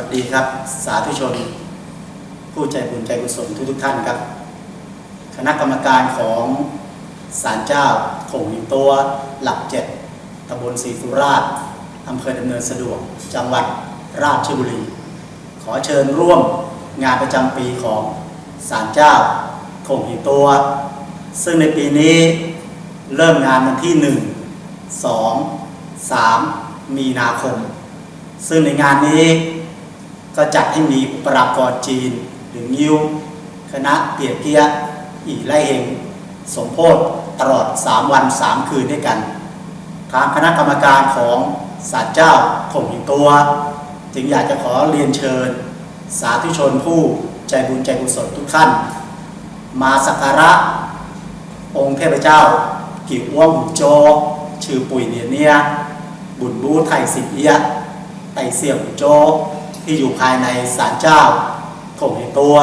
วัสดีครับ สาธุชน ผู้ใจบุญใจกุศลทุกทุกท่านครับ คณะกรรมการของศาลเจ้าคงหินตัวหลักเจ็ดตำบลศรีสุราษฎร์อำเภอดำเนินสะดวก จังหวัดราชบุรี ขอเชิญร่วมงานประจำปีของศาลเจ้าคงหินตัว ซึ่งในปีนี้เริ่มงานวันที่ 1 2 3 มีนาคม ซึ่งในงานนี้ ก็จัดให้มีอุปรากรจีน หรืองิ้ว คณะเปียกเกียะอีไล่เฮงสมโพธตลอด 3 วัน 3 คืนด้วยกันทางคณะกรรมการของศาลเจ้าถงหิงตัว จึงอยากจะขอเรียนเชิญ สาธุชนผู้ใจบุญใจกุศลทุกท่าน มาสักการะ องค์เทพเจ้า กิวอ้วงโจชื่อปุ๋ยเนียเนียบุญบูไทยสิบเอียะไตเสี่ยงโจ ที่อยู่ภายในศาลเจ้าถงตัว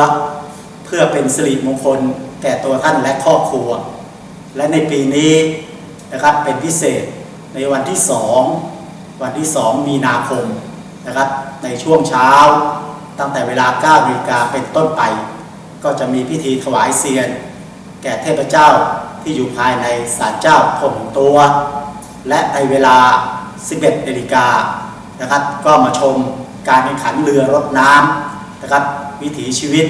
เพื่อเป็นสิริมงคลแก่ตัวท่านและครอบครัว และในปีนี้นะครับเป็นพิเศษในวันที่2วันที่2มีนาคมนะครับ ในช่วงเช้าตั้งแต่เวลา9นาฬิกาเป็นต้นไป ก็จะมีพิธีถวายเสียน แก่เทพเจ้าที่อยู่ภายในศาลเจ้าถงตัว และในเวลา 11นาฬิกานะครับ ก็มาชม การแข่งขันเรือรถน้ำนะครับ วิถีชีวิต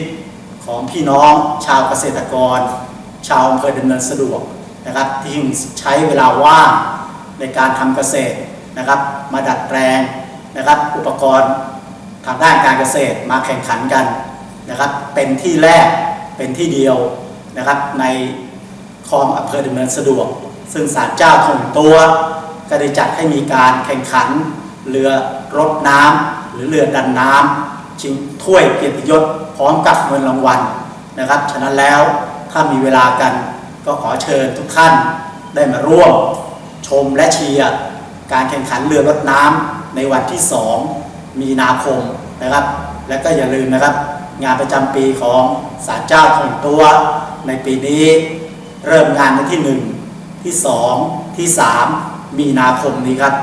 ของพี่น้องชาวเกษตรกร ชาวอำเภอดำเนินสะดวกนะครับที่ใช้เวลาว่างในการทำเกษตรนะครับ มาดัดแปลงนะครับ อุปกรณ์ทางด้านการเกษตรมาแข่งขันกันนะครับ เป็นที่แรกเป็นที่เดียวนะครับ ในคลองอำเภอดำเนินสะดวก ซึ่งศาลเจ้าถงตัวก็ได้จัดให้มีการแข่งขันเรือรถน้ำ หรือเรือดันน้ำชิงถ้วยเกียรติยศพร้อมกับเงินรางวัลนะครับ ฉะนั้นแล้วถ้ามีเวลากันก็ขอเชิญทุกท่านได้มาร่วม ชมและเชียร์การแข่งขันเรือรถน้ำในวันที่ 2 มีนาคมนะครับ และก็อย่าลืมนะครับ งานประจำปีของศาลเจ้าถงตัวในปีนี้เริ่มงานวันที่ 1 ที่ 2 ที่ 3 มีนาคมนี้ครับ